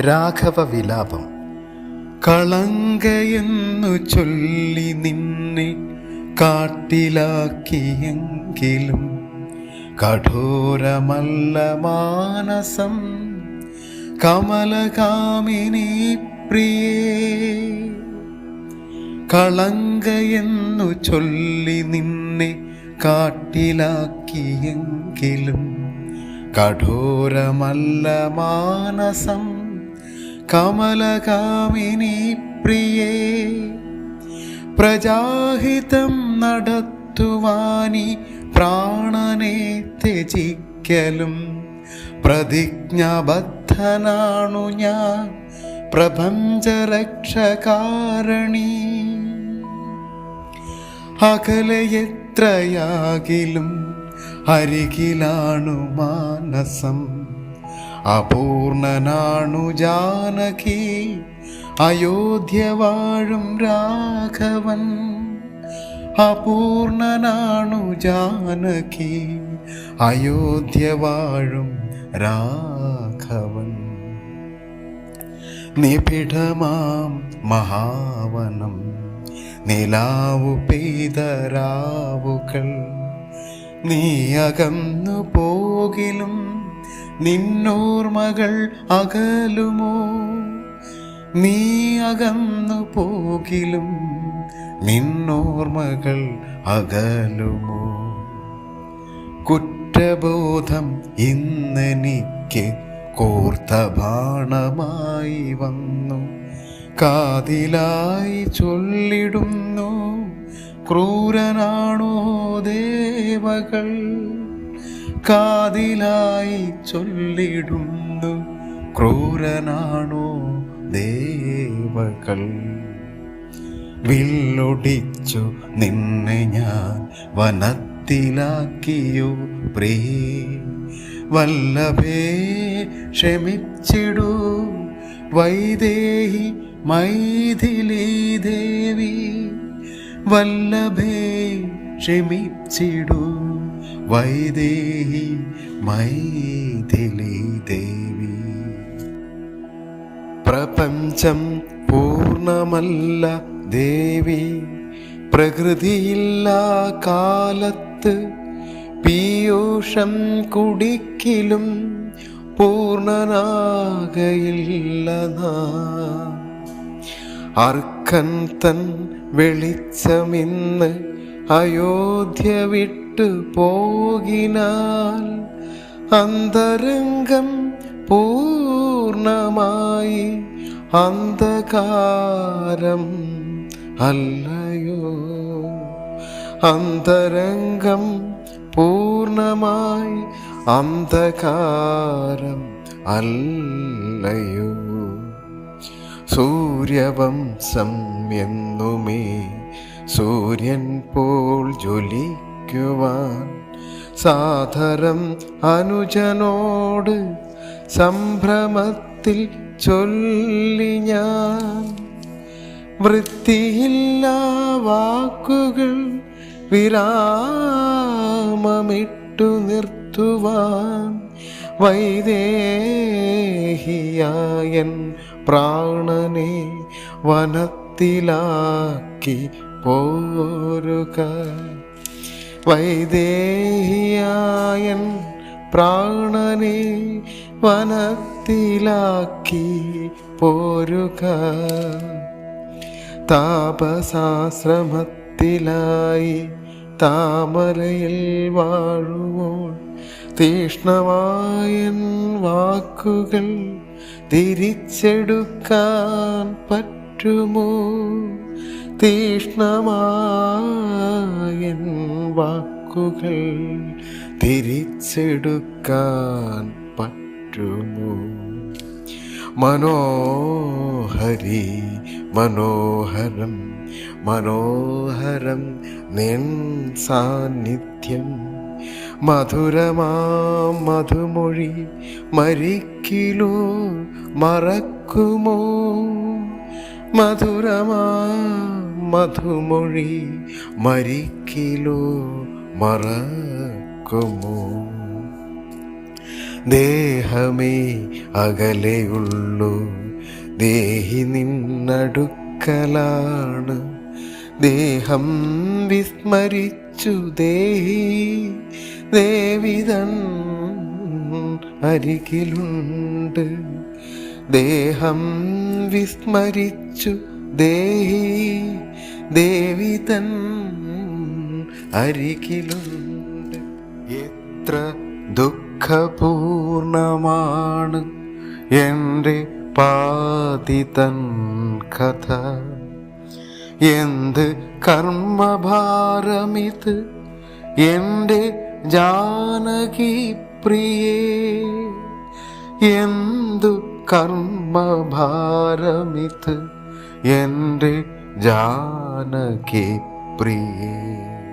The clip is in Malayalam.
രാഘവ വിലാപം കളങ്കയെന്നു ചൊല്ലി നിന്നെ കാട്ടിലാക്കിയെങ്കിലും കഠോരമല്ല മാനസം കമലകാമിനി പ്രിയേ. കളങ്കയെന്നു ചൊല്ലി നിന്നെ കാട്ടിലാക്കിയെങ്കിലും കഠോരമല്ല മാനസം കമലകാമിനി പ്രിയേ പ്രജാഹിതം നടത്തുവാനി പ്രാണനെ ത്യജിക്കലും. പ്രതിജ്ഞാബദ്ധനാണു ഞാൻ പ്രപഞ്ചരക്ഷകാരണി. അകലയത്രയാകിലും അരികിലാണു മാനസം. അപൂർണനാണു ജാനകി. അയോധ്യ വാഴും രാഘവൻ. അപൂർണനാണു ജാനകി. അയോധ്യ വാഴും രാഘവൻ. നിബിഡമാം മഹാവനം. നിലാവു പീതരാവുകൾ നീ അകന്നു പോകിലും നിന്നോർമകൾ അകലുമോ? നീ അകന്നു പോകിലും നിന്നോർമകൾ അകലുമോ? കുറ്റബോധം ഇന്നെനിക്ക് കോർത്ത ബാണമായി വന്നു. കാതിലായി ചൊല്ലിടുന്നു ക്രൂരനാണോ ദേവകൾ? കാതിലായി ചൊല്ലിടുന്നു. ക്രൂരനാണോ ദേവകൾ? വില്ലൊടിച്ചു നിന്നെ ഞാൻ വനത്തിലാക്കിയോ പ്രേ? വല്ലഭേ ക്ഷമിച്ചിടൂ. വൈദേഹി മൈഥിലി ദേവി. വല്ലഭേ ക്ഷമിച്ചിടൂ. വൈദേഹി മൈഥിലി ദേവി. പ്രപഞ്ചം പൂർണമല്ല ദേവി. പ്രകൃതിയില്ല കാലത്ത് പീയൂഷം കുടിക്കിലും പൂർണനാകയില്ല അർക്കൻ തൻ വെളിച്ചമിന്ന് അയോധ്യ വിട്ടു പോകിനാൽ അന്തരംഗം പൂർണമായി അന്ധകാരം അല്ലയോ? അന്തരംഗം പൂർണമായി അന്ധകാരം അല്ലയോ? സൂര്യവംശം എന്നുമേ സൂര്യൻ പോൽ ജ്വലിക്കുവാൻ സാധരം അനുജനോട് സംഭ്രമത്തിൽ ചൊല്ലി ഞാൻ. വൃത്തിയില്ല വാക്കുകൾ വിരാമമിട്ടു നിർത്തുവാൻ വൈദേഹിയായൻ പ്രാണനെ വനത്തിലാക്കി പോരുക. വൈദേഹിയായൻ പ്രാണനെ വനത്തിലാക്കി പോരുക. താപസാശ്രമത്തിലായി താമരയിൽ വാഴുവോൾ. തീഷ്ണമായൻ വാക്കുകൾ തിരിച്ചെടുക്കാൻ പറ്റുമോ? തീഷ്ണമായൻ വാക്കുകൾ തിരിച്ചെടുക്കാൻ പറ്റുമോ? മനോഹരി മനോഹരം മനോഹരം നിൻ സാന്നിധ്യം. മധുരമാ മധുമൊഴി മരിക്കിലോ മറക്കുമോ? മധുരമാ മധുമൊഴി മരിക്കിലോ മറക്കുമോ? ദേഹമേ അകലെയുള്ളൂ ദേഹി നിന്നടുക്കലാണ്. ദേഹം വിസ്മരിച്ചു ദേഹി ദേവിതൻ അരികിലുണ്ട്. ദേഹം വിസ്മരിച്ചു ദേഹി ദേവി തൻ അരികിലുണ്ട്. എത്ര ദുഃഖപൂർണമാണ് എന്റെ പാതി തൻ കഥ. എന്ത് കർമ്മഭാരമിത് എന്റെ ജാനകി പ്രിയേ. എന്തു കർമ്മഭാരമിത് എന്റെ ജാനകി പ്രിയേ.